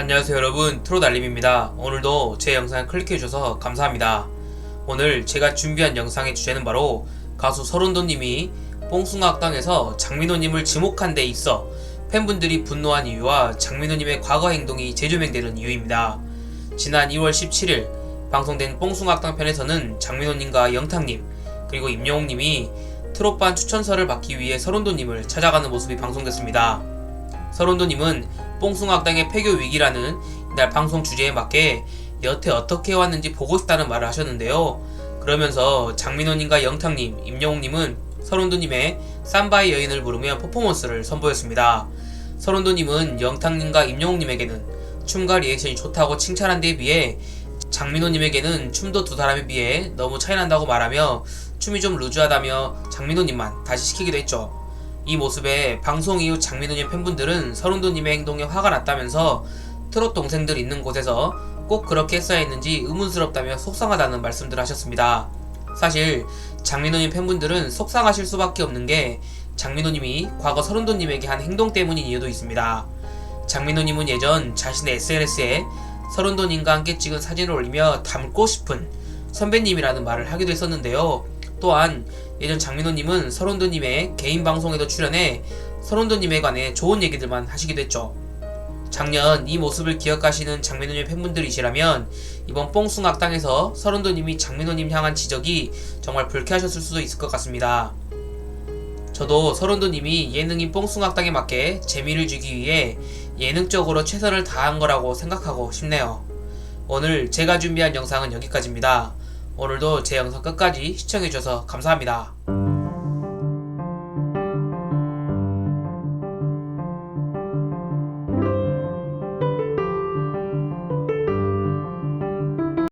안녕하세요 여러분. 트롯알림입니다. 오늘도 제 영상을 클릭해주셔서 감사합니다. 오늘 제가 준비한 영상의 주제는 바로 가수 설운도님이 뽕숭아학당에서 장민호님을 지목한 데 있어 팬분들이 분노한 이유와 장민호님의 과거 행동이 재조명되는 이유입니다. 지난 2월 17일 방송된 뽕숭아학당 편에서는 장민호님과 영탁님 그리고 임영웅님이 트롯반 추천서를 받기 위해 설운도님을 찾아가는 모습이 방송됐습니다. 설운도님은 뽕숭아학당의 폐교 위기라는 이날 방송 주제에 맞게 여태 어떻게 해왔는지 보고 싶다는 말을 하셨는데요. 그러면서 장민호님과 영탁님, 임영웅님은 설운도님의 삼바의 여인을 부르며 퍼포먼스를 선보였습니다. 설운도님은 영탁님과 임영웅님에게는 춤과 리액션이 좋다고 칭찬한 데에 비해 장민호님에게는 춤도 두 사람에 비해 너무 차이난다고 말하며 춤이 좀 루즈하다며 장민호님만 다시 시키기도 했죠. 이 모습에 방송 이후 장민호님 팬분들은 설운도님의 행동에 화가 났다면서 트롯 동생들 있는 곳에서 꼭 그렇게 했어야 했는지 의문스럽다며 속상하다는 말씀들 하셨습니다. 사실 장민호님 팬분들은 속상하실 수밖에 없는 게 장민호님이 과거 설운도님에게 한 행동 때문인 이유도 있습니다. 장민호님은 예전 자신의 SNS에 설운도님과 함께 찍은 사진을 올리며 닮고 싶은 선배님이라는 말을 하기도 했었는데요. 또한 예전 장민호님은 설운도님의 개인 방송에도 출연해 설운도님에 관해 좋은 얘기들만 하시기도 했죠. 작년 이 모습을 기억하시는 장민호님 팬분들이시라면 이번 뽕숭악당에서 설운도님이 장민호님 향한 지적이 정말 불쾌하셨을 수도 있을 것 같습니다. 저도 설운도님이 예능인 뽕숭악당에 맞게 재미를 주기 위해 예능적으로 최선을 다한 거라고 생각하고 싶네요. 오늘 제가 준비한 영상은 여기까지입니다. 오늘도 제 영상 끝까지 시청해주셔서 감사합니다.